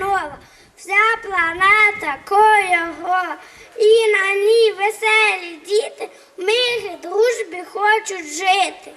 нова, вся планета коєго, і на ній веселі діти в мирі дружбі хочуть жити.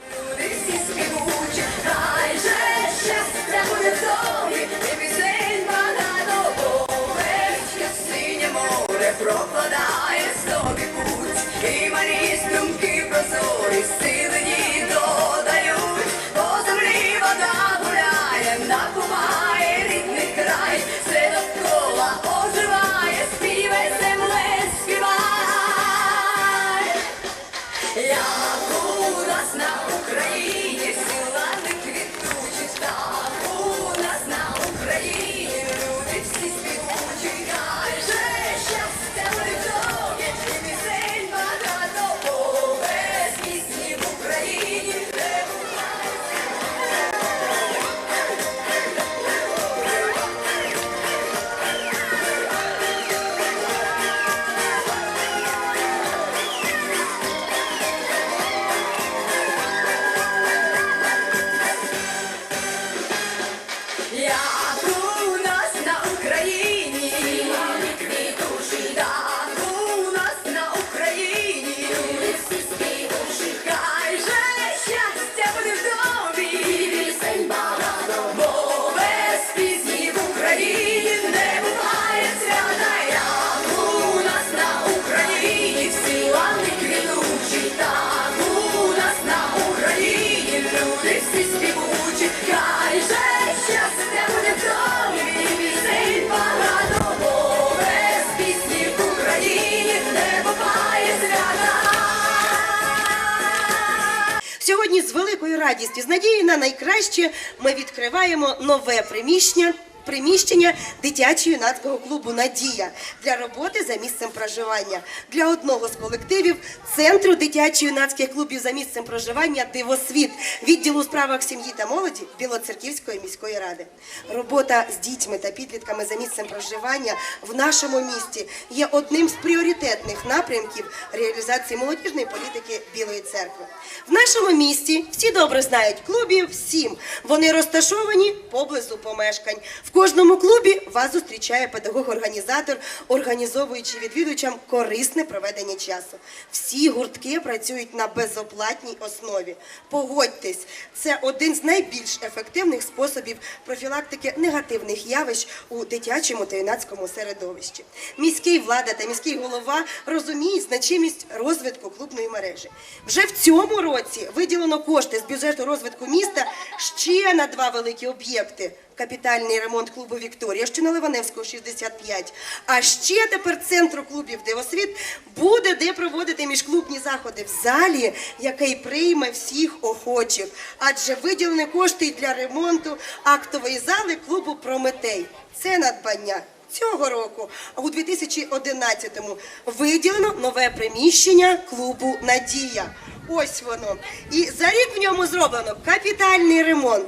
З і з надією на найкраще, ми відкриваємо нове приміщення. Приміщення дитячо-юнацького клубу Надія для роботи за місцем проживання для одного з колективів центру дитячо-юнацьких клубів за місцем проживання Дивосвіт відділу у справах сім'ї та молоді Білоцерківської міської ради. Робота з дітьми та підлітками за місцем проживання в нашому місті є одним з пріоритетних напрямків реалізації молодіжної політики Білої церкви. В нашому місті всі добре знають клубів сім. Вони розташовані поблизу помешкань. Кожному клубі вас зустрічає педагог-організатор, організовуючи відвідувачам корисне проведення часу. Всі гуртки працюють на безоплатній основі. Погодьтесь, це один з найбільш ефективних способів профілактики негативних явищ у дитячому та юнацькому середовищі. Міський влада та міський голова розуміють значимість розвитку клубної мережі. Вже в цьому році виділено кошти з бюджету розвитку міста ще на два великі об'єкти. Капітальний ремонт клубу Вікторія, що на Ливаневського 65. А ще тепер центру клубів Дивосвіт буде де проводити міжклубні заходи в залі, який прийме всіх охочих. Адже виділені кошти для ремонту актової зали клубу Прометей. Це надбання цього року. А у 2011-му виділено нове приміщення клубу Надія. Ось воно. І за рік в ньому зроблено капітальний ремонт.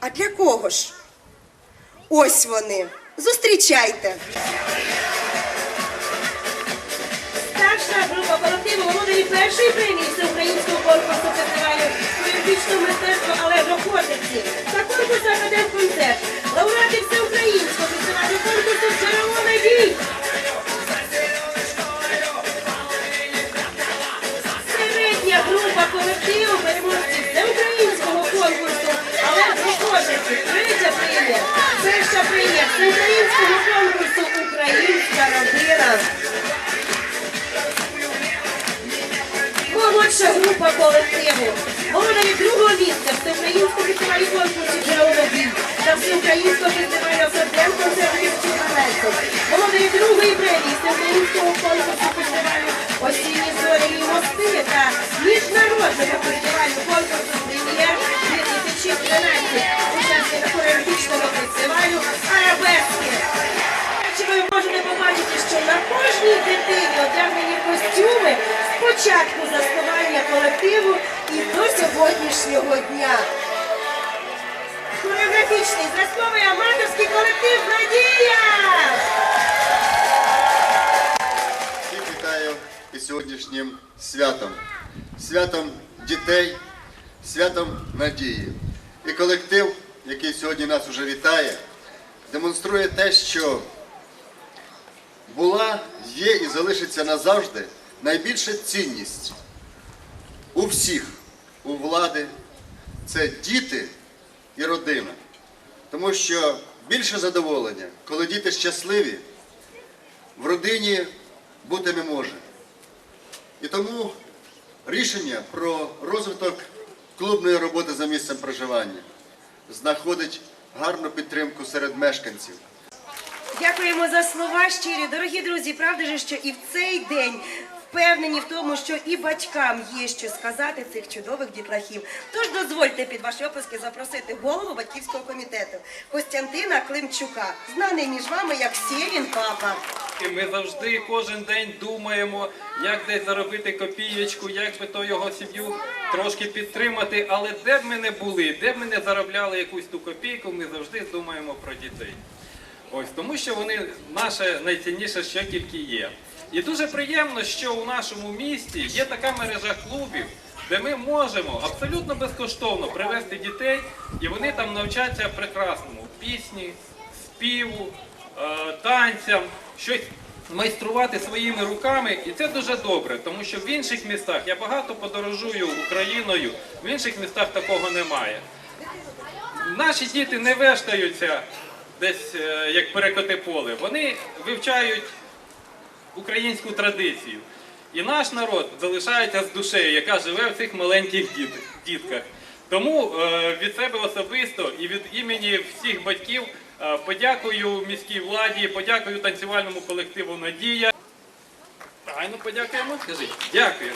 А для кого ж? Ось вони. Зустрічайте. Старша група колективу володарі першої премії дня. Хореографічний зразковий аматорський колектив Надія! Всіх вітаю із сьогоднішнім святом, святом дітей, святом надії. І колектив, який сьогодні нас уже вітає, демонструє те, що була, є і залишиться назавжди найбільша цінність у всіх, у влади, це діти і родина. Тому що більше задоволення, коли діти щасливі, в родині бути не може. І тому рішення про розвиток клубної роботи за місцем проживання знаходить гарну підтримку серед мешканців. Дякуємо за слова щирі. Дорогі друзі, правда ж, що і в цей день впевнені в тому, що і батькам є що сказати цих чудових дітлахів. Тож дозвольте під ваші оплески запросити голову батьківського комітету Костянтина Климчука, знаний між вами як Сєвін Папа. Ми завжди кожен день думаємо, як десь заробити копієчку, як би то його сім'ю трошки підтримати. Але де б ми не були, де б ми не заробляли якусь ту копійку, ми завжди думаємо про дітей. Ось тому, що вони наше найцінніше, що тільки є. І дуже приємно, що у нашому місті є така мережа клубів, де ми можемо абсолютно безкоштовно привезти дітей, і вони там навчаться прекрасному пісні, співу, е, танцям, щось майструвати своїми руками. І це дуже добре, тому що в інших містах я багато подорожую Україною, в інших містах такого немає. Наші діти не вештаються десь е, як перекоти поле. Вони вивчають українську традицію. І наш народ залишається з душею, яка живе в цих маленьких діт- дітках. Тому е, від себе особисто і від імені всіх батьків е, подякую міській владі, подякую танцювальному колективу Надія. Правильно подякуємо? Скажіть, дякую.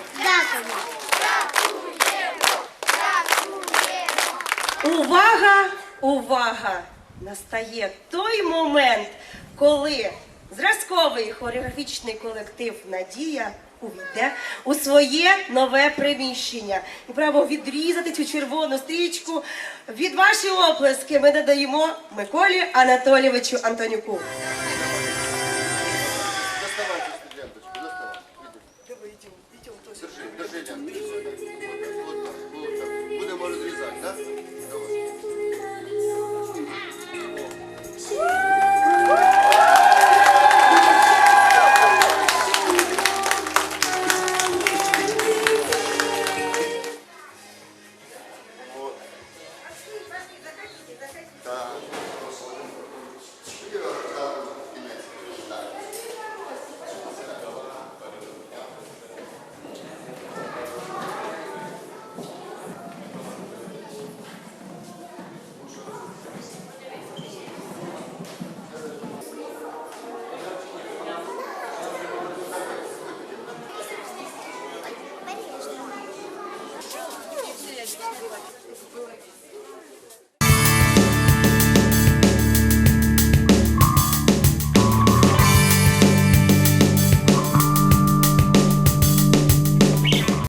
Увага! Увага! Настає той момент, коли зразковий хореографічний колектив Надія увійде у своє нове приміщення. І право відрізати цю червону стрічку. Від ваші оплески ми надаємо Миколі Анатолійовичу Антонюку. Держи, держи. Будемо розрізати, так?